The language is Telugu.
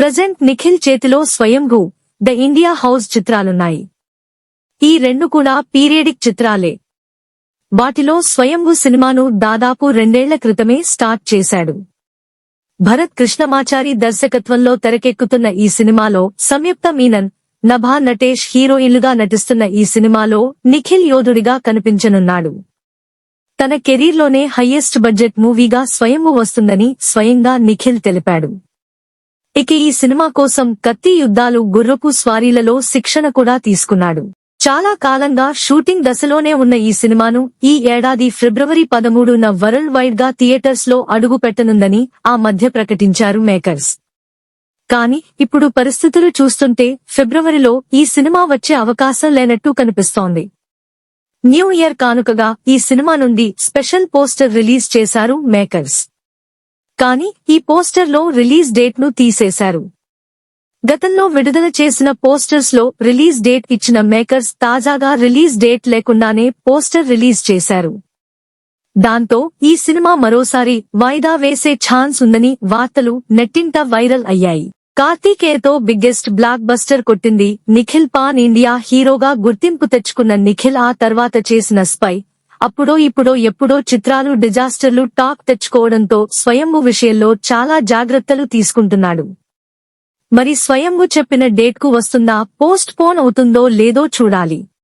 ప్రజెంట్ నిఖిల్ చేతిలో స్వయంభూ ద ఇండియా హౌస్ చిత్రాలున్నాయి. ఈ రెండు కూడా పీరియడిక్ చిత్రాలే. వాటిలో స్వయంభూ సినిమాను దాదాపు రెండేళ్ళ క్రితమే స్టార్ట్ చేశాడు. భరత్ కృష్ణమాచారి దర్శకత్వంలో తెరకెక్కుతున్న ఈ సినిమాలో సంయుక్త మీనన్ నభా నటేష్ హీరోయిన్లుగా నటిస్తున్న ఈ సినిమాలో నిఖిల్ యోధుడిగా కనిపించనున్నాడు. తన కెరీర్లోనే హయ్యెస్ట్ బడ్జెట్ మూవీగా స్వయంభూ వస్తుందని స్వయంగా నిఖిల్ తెలిపాడు. ఇక ఈ సినిమా కోసం కత్తి యుద్ధాలు గుర్రపు స్వారీలలో శిక్షణ కూడా తీసుకున్నాడు. చాలా కాలంగా షూటింగ్ దశలోనే ఉన్న ఈ సినిమాను ఈ ఏడాది ఫిబ్రవరి పదమూడున వరల్డ్ వైడ్గా థియేటర్స్లో అడుగు పెట్టనుందని ఆ మధ్య ప్రకటించారు మేకర్స్. కానీ ఇప్పుడు పరిస్థితులు చూస్తుంటే ఫిబ్రవరిలో ఈ సినిమా వచ్చే అవకాశం లేనట్టు కనిపిస్తోంది. న్యూ ఇయర్ కానుకగా ఈ సినిమా నుండి స్పెషల్ పోస్టర్ రిలీజ్ చేశారు మేకర్స్. కానీ ఈ పోస్టర్లో రిలీజ్ డేట్ను తీసేశారు. గతంలో విడుదల చేసిన పోస్టర్స్లో రిలీజ్ డేట్ ఇచ్చిన మేకర్స్ తాజాగా రిలీజ్ డేట్ లేకుండానే పోస్టర్ రిలీజ్ చేశారు. దాంతో ఈ సినిమా మరోసారి వాయిదా వేసే ఛాన్స్ ఉందని వార్తలు నెట్టింట వైరల్ అయ్యాయి. కార్తీకేయతో బిగ్గెస్ట్ బ్లాక్ బస్టర్ కొట్టింది నిఖిల్ పాన్ ఇండియా హీరోగా గుర్తింపు తెచ్చుకున్న నిఖిల్ ఆ తర్వాత చేసిన స్పై అప్పుడో ఇప్పుడో ఎప్పుడో చిత్రాలు డిజాస్టర్లు టాక్ తెచ్చుకోవడంతో స్వయంభు విషయంలో చాలా జాగ్రత్తలు తీసుకుంటున్నాడు. మరి స్వయంభు చెప్పిన డేట్కు వస్తుందా పోస్ట్ పోన్ అవుతుందో లేదో చూడాలి.